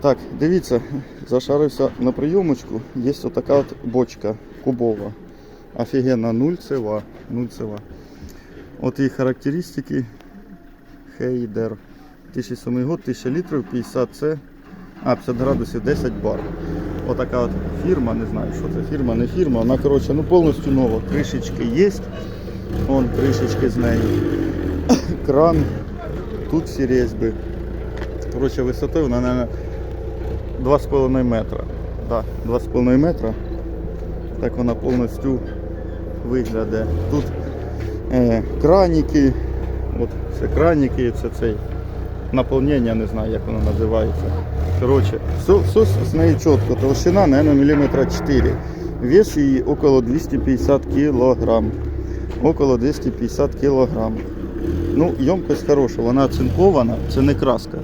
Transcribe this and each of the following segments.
Так, дивіться, зашарився на прийомочку. Є отака от бочка кубова. Офігенна, нульцева. нульцева. От її характеристики. Хейдер. 2007 год, 1000 літрів, 50 С. А, 50 градусів, 10 бар. Отака от фірма, не знаю, що це фірма, не фірма. Вона, коротше, ну повністю нова. Кришечки є. Вон кришечки з неї. Кран. Тут всі різьби. Коротше, висотою вона, наверное, 2,5 метра. Да, 2,5 метра. Так вона повністю виглядає. Тут е, краніки, от це краніки, це цей наповнення, не знаю, як воно називається. Коротше, все, все з нею чітко. Толщина, наверное, міліметра 4. Вес її около 250 кілограм. Около 250 кілограм. Ну, ємкость хороша, вона оцинкована, це не краска.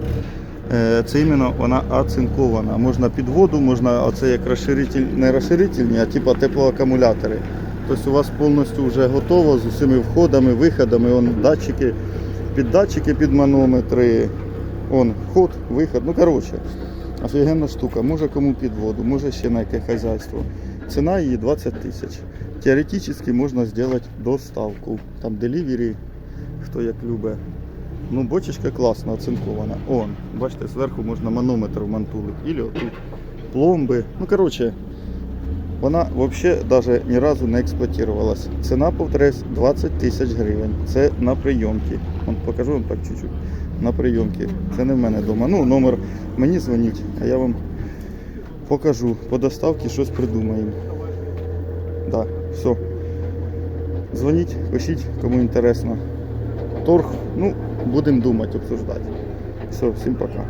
Е, Це іменно вона оцинкована. Можна під воду, можна оце як розширитель, не розширительні, а типа теплоакумулятори. Тобто у вас повністю вже готово з усіма входами, виходами, вон датчики, під датчики, під манометри, он вход, виход. Ну коротше, офігенна штука. Може кому під воду, може ще на яке хазяйство. Ціна її 20 тисяч. Теоретично можна зробити доставку. Там делівері, хто як любить. Ну, бочечка класно оцинкована. Он, бачите, зверху можна манометр вмантулити. Ілі отут пломби. Ну, коротше, вона взагалі навіть ні разу не експлуатувалась. Ціна, повторюсь, 20 тисяч гривень. Це на прийомки. Вон, покажу вам так чуть-чуть. На прийомки. Це не в мене вдома. Ну, номер мені дзвоніть, а я вам покажу. По доставці щось придумаємо. Да, все. Дзвоніть, пишіть, кому інтересно. Торг, ну, будемо думати, обсуждати. Все, всім пока.